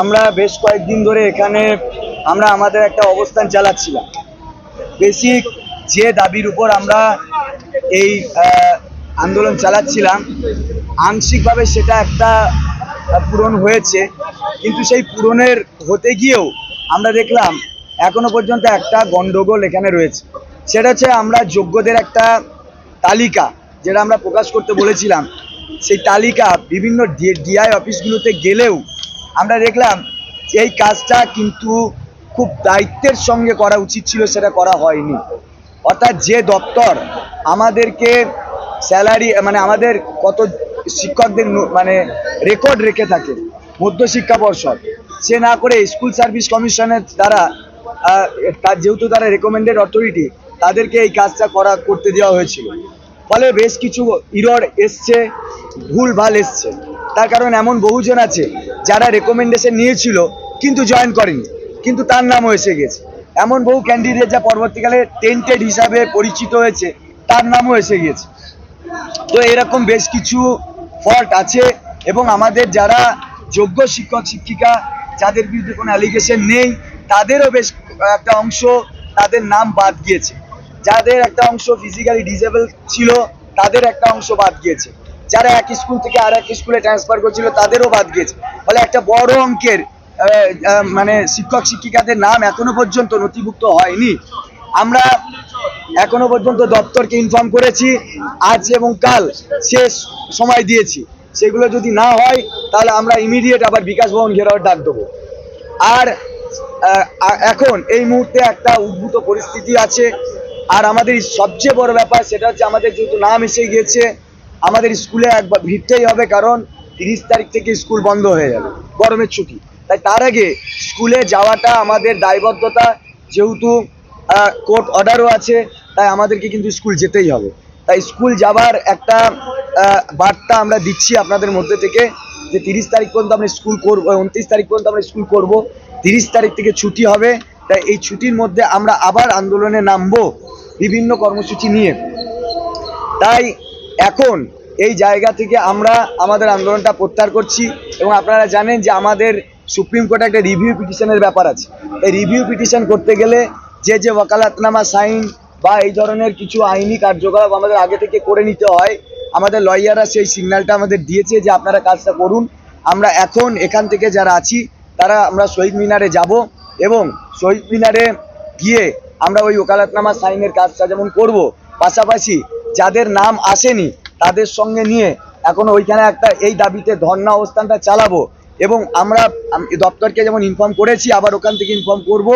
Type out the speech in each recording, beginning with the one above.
আমরা বেশ কয়েকদিন ধরে এখানে আমরা আমাদের একটা অবস্থান চালাচ্ছিলাম। বেসিক যে দাবির উপর আমরা এই আন্দোলন চালাচ্ছিলাম, আংশিকভাবে সেটা একটা পূরণ হয়েছে। কিন্তু সেই পূরণের হতে গিয়েও আমরা দেখলাম এখনও পর্যন্ত একটা গন্ডগোল এখানে রয়েছে। সেটা হচ্ছে আমরা যোগ্যদের একটা তালিকা যেটা আমরা প্রকাশ করতে বলেছিলাম, সেই তালিকা বিভিন্ন ডিআই অফিসগুলোতে গেলেও আমরা দেখলাম এই কাজটা কিন্তু খুব দায়িত্বের সঙ্গে করা উচিত ছিল, সেটা করা হয়নি। অর্থাৎ যে দপ্তর আমাদেরকে স্যালারি মানে আমাদের কত শিক্ষকদের মানে রেকর্ড রেখে থাকে মধ্যশিক্ষা পর্ষদ, সে না করে স্কুল সার্ভিস কমিশনের দ্বারা তার যেহেতু তারা রেকমেন্ডেড অথরিটি তাদেরকে এই কাজটা করা, করতে দেওয়া হয়েছিল। ফলে বেশ কিছু ইরর এসছে ভুল ভালো এসছে। তার কারণ এমন বহুজন আছে যারা রেকমেন্ডেশন নিয়েছিল, কিন্তু জয়েন করেনি। কিন্তু তার নামও এসে গেছে। এমন বহু ক্যান্ডিডেট যা পরবর্তীকালে টেন্টেড হিসাবে পরিচিত হয়েছে, তার নামও এসে গেছে। তো এরকম বেশ কিছু ফল্ট আছে এবং আমাদের যারা যোগ্য শিক্ষক, শিক্ষিকা, যাদের বিরুদ্ধে কোনো অ্যালিগেশন নেই, তাদেরও বেশ একটা অংশ তাদের নাম বাদ গিয়েছে। যাদের একটা অংশ ফিজিক্যালি ডিসেবল ছিল, তাদের একটা অংশ বাদ গিয়েছে। যারা এক স্কুল থেকে আর এক স্কুলে ট্রান্সফার করছিল, তাদেরও বাদ গিয়েছে ফলে একটা বড় অঙ্কের মানে শিক্ষক শিক্ষিকাদের নাম এখনও পর্যন্ত নথিভুক্ত হয়নি। আমরা এখনও পর্যন্ত দপ্তরকে ইনফর্ম করেছি, আজ এবং কাল শেষ সময় দিয়েছি। সেগুলো যদি না হয়, তাহলে আমরা ইমিডিয়েট আবার বিকাশ ভবন ঘেরাওয়ের ডাক দেবো। আর এখন এই মুহূর্তে একটা উদ্ভূত পরিস্থিতি আছে। আর আমাদের সবচেয়ে বড় ব্যাপার, সেটা হচ্ছে আমাদের যেহেতু নাম এসে গিয়েছে আমাদের স্কুলে একবার ভিড়তেই হবে, কারণ তিরিশ তারিখ থেকে স্কুল বন্ধ হয়ে যাবে, গরমের ছুটি। তাই তার আগে স্কুলে যাওয়াটা আমাদের দায়বদ্ধতা, যেহেতু কোর্ট অর্ডারও আছে, তাই আমাদেরকে কিন্তু স্কুল যেতেই হবে। তাই স্কুল যাবার একটা বার্তা আমরা দিচ্ছি আপনাদের মধ্যে থেকে, যে তিরিশ তারিখ পর্যন্ত আমরা স্কুল করব, উনত্রিশ তারিখ পর্যন্ত আমরা স্কুল করব, তিরিশ তারিখ থেকে ছুটি হবে, তাই এই ছুটির মধ্যে আমরা আবার আন্দোলনে নামবো, বিভিন্ন কর্মসূচি নিয়ে। তাই এখন এই জায়গা থেকে আমরা আমাদের আন্দোলনটা প্রত্যাহার করছি এবং আপনারা জানেন যে আমাদের সুপ্রিম কোর্টে একটা রিভিউ পিটিশনের ব্যাপার আছে। এই রিভিউ পিটিশন করতে গেলে যে যে ওকালাতনামা সাইন বা এই ধরনের কিছু আইনি কার্যকলাপ আমাদের আগে থেকে করে নিতে হয়, আমাদের লয়াররা সেই সিগন্যালটা আমাদের দিয়েছে যে আপনারা কাজটা করুন। আমরা এখন এখান থেকে যারা আছি, তারা আমরা শহীদ মিনারে যাব এবং শহীদ মিনারে গিয়ে আমরা ওই ওকালাতনামা সাইনের কাজটা যেমন করব, পাশাপাশি যাদের নাম আসেনি তাদের সঙ্গে নিয়ে এখন ওইখানে একটা এই দাবিতে ধর্ণা অবস্থানটা চালাবো। এবং আমরা দপ্তরকে যেমন ইনফর্ম করেছি, আবার ওখান থেকে ইনফর্ম করব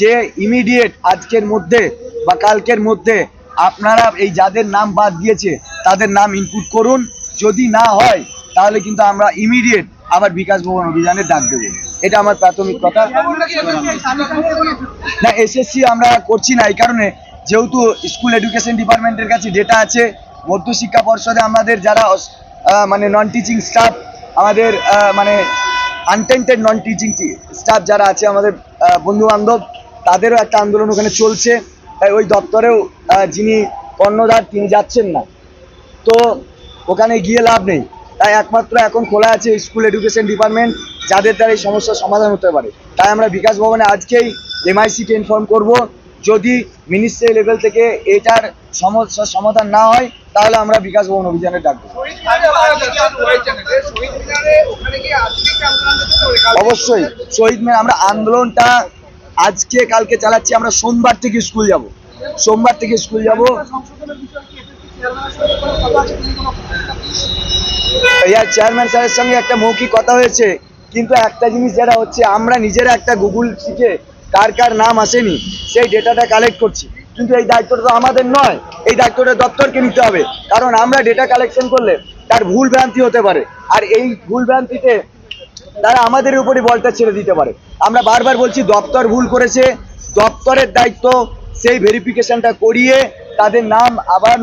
যে ইমিডিয়েট আজকের মধ্যে বা কালকের মধ্যে আপনারা এই যাদের নাম বাদ দিয়েছে, তাদের নাম ইনপুট করুন। যদি না হয়, তাহলে কিন্তু আমরা ইমিডিয়েট আবার বিকাশ ভবন অভিযানে ডাক দেবো। এটা আমার প্রাথমিক কথা। না এসএসসি আমরা করছি না, এই কারণে যেহেতু স্কুল এডুকেশন ডিপার্টমেন্টের কাছে ডেটা আছে মধ্যশিক্ষা পর্ষদে আমাদের যারা মানে নন টিচিং স্টাফ আমাদের মানে আনটেন্টেড নন টিচিং স্টাফ যারা আছে, আমাদের বন্ধু বান্ধব তাদেরও একটা আন্দোলন ওখানে চলছে। তাই ওই দপ্তরেও যিনি কর্ণধার, তিনি যাচ্ছেন না। তো ওখানে গিয়ে লাভ নেই। তাই একমাত্র এখন খোলা আছে স্কুল এডুকেশন ডিপার্টমেন্ট যাদের দ্বারা এই সমস্যার সমাধান হতে পারে। তাই আমরা বিকাশ ভবনে আজকেই এমআইসিকে ইনফর্ম করব। যদি মিনিস্ট্রি লেভেল থেকে এটার সমস্যার সমাধান না হয়, তাহলে আমরা বিকাশ ভবন অভিযানে ডাকবো। অবশ্যই। শহীদ মিনার, আমরা আন্দোলনটা আজকে, কালকে চালাচ্ছি। আমরা সোমবার থেকে স্কুল যাব। সোমবার থেকে স্কুল যাব। চেয়ারম্যান স্যারের সঙ্গে একটা মৌখিক কথা হয়েছে। কিন্তু একটা জিনিস যেটা হচ্ছে, আমরা নিজেরা একটা গুগল শিখে কার কার নাম আসেনি, সেই ডেটাটা কালেক্ট করছি। কিন্তু এই দায়িত্বটা তো আমাদের নয়, এই দায়িত্বটা দপ্তরকে নিতে হবে। কারণ আমরা ডেটা কালেকশন করলে তার ভুল ভ্রান্তি হতে পারে। আর এই ভুল ভ্রান্তিতে তারা আমাদের উপরই বলটা ছেড়ে দিতে পারে। আমরা বারবার বলছি, দপ্তর ভুল করেছে, দপ্তরের দায়িত্ব সেই ভেরিফিকেশনটা করিয়ে তাদের নাম আবার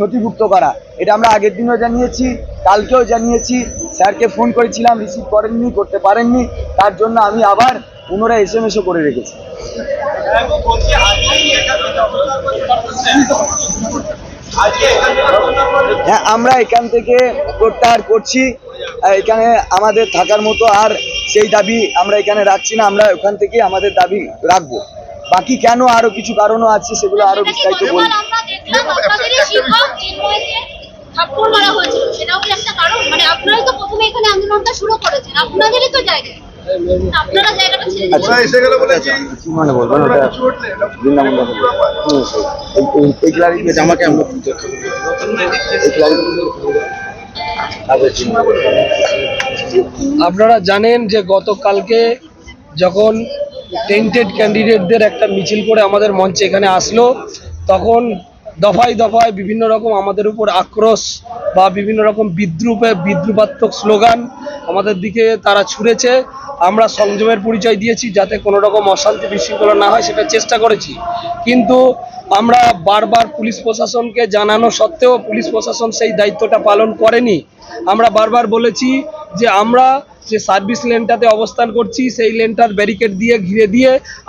নথিভুক্ত করা। এটা আমরা আগের দিনও জানিয়েছি, কালকেও জানিয়েছি। স্যারকে ফোন করেছিলাম রিসিভ করেননি, করতে পারেননি। তার জন্য আমি আবার পুনরায় এস এম এসও করে রেখেছে। হ্যাঁ আমরা এখান থেকে প্রত্যাহার করছি। এখানে আমাদের থাকার মতো আর সেই দাবি আমরা এখানে রাখছি না। আমরা ওখান থেকে আমাদের দাবি রাখব। বাকি কেন আরও কিছু কারণও আছে সেগুলো আরও বিস্তারিত বলব। গতকাল আমরা দেখলাম আপনাদেরই শিক্ষক চিন্ময়কে থাপ্পড় মারা হয়েছিল। সেটাও কি একটা কারণ? মানে আপনারাই তো প্রথমে এখানে আন্দোলনটা শুরু করেছেন। আপনাদেরই তো জায়গা। আচ্ছা এসে গেলে বলবেন ওটা বৃন্দাবন। এই- এই আমরা আপনারা জানেন যে গতকালকে যখন টেন্টেড ক্যান্ডিডেটদের একটা মিছিল করে আমাদের মঞ্চে এখানে আসলো তখন দফায় দফায় বিভিন্ন রকম আমাদের উপর আক্রোশ বা বিভিন্ন রকম বিদ্রুপে বিদ্রুপাত্মক স্লোগান আমাদের দিকে তারা ছুঁড়েছে। আমরা সংযমের পরিচয় দিয়েছি যাতে কোনো রকম অশান্তি বিশৃঙ্খলা না হয়, সেটা চেষ্টা করেছি। কিন্তু আমরা বারবার পুলিশ প্রশাসনকে জানানো সত্ত্বেও পুলিশ প্রশাসন সেই দায়িত্বটা পালন করেনি। আমরা বারবার বলেছি যে আমরা যে সার্ভিস লেনটাতে অবস্থান করছি, সেই লেনটার ব্যারিকেড দিয়ে ঘিরে দিয়ে